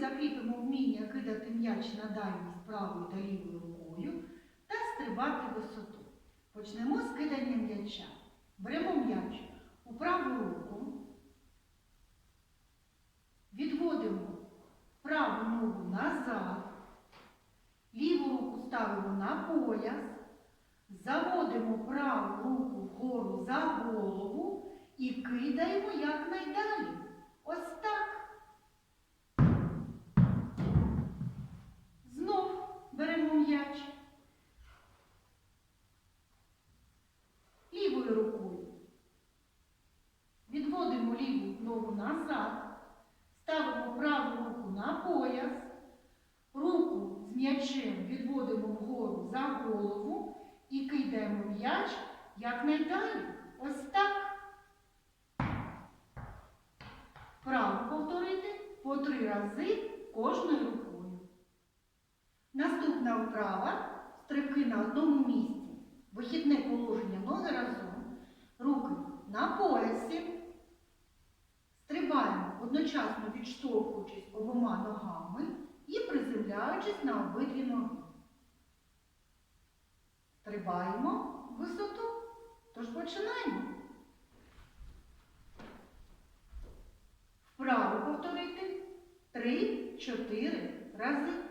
Закріпимо вміння кидати м'яч на дальність правою та лівою рукою та стрибати висоту. Почнемо з кидання м'яча. Беремо м'яч у праву руку, відводимо праву ногу назад, ліву руку ставимо на пояс, заводимо праву руку вгору за голову і кидаємо якнайдалі. Ногу назад, ставимо праву руку на пояс, руку з м'ячем відводимо вгору за голову і кидаємо м'яч якнайдалі. Ось так. Вправо повторити по три рази кожною рукою. Наступна вправа стрибки на одному місці. Вихідне положення ноги разом. одночасно відштовхуючись обома ногами і приземляючись на обидві ноги. Стрибаємо висоту. Тож починаємо. Вправо повторити 3-4 рази.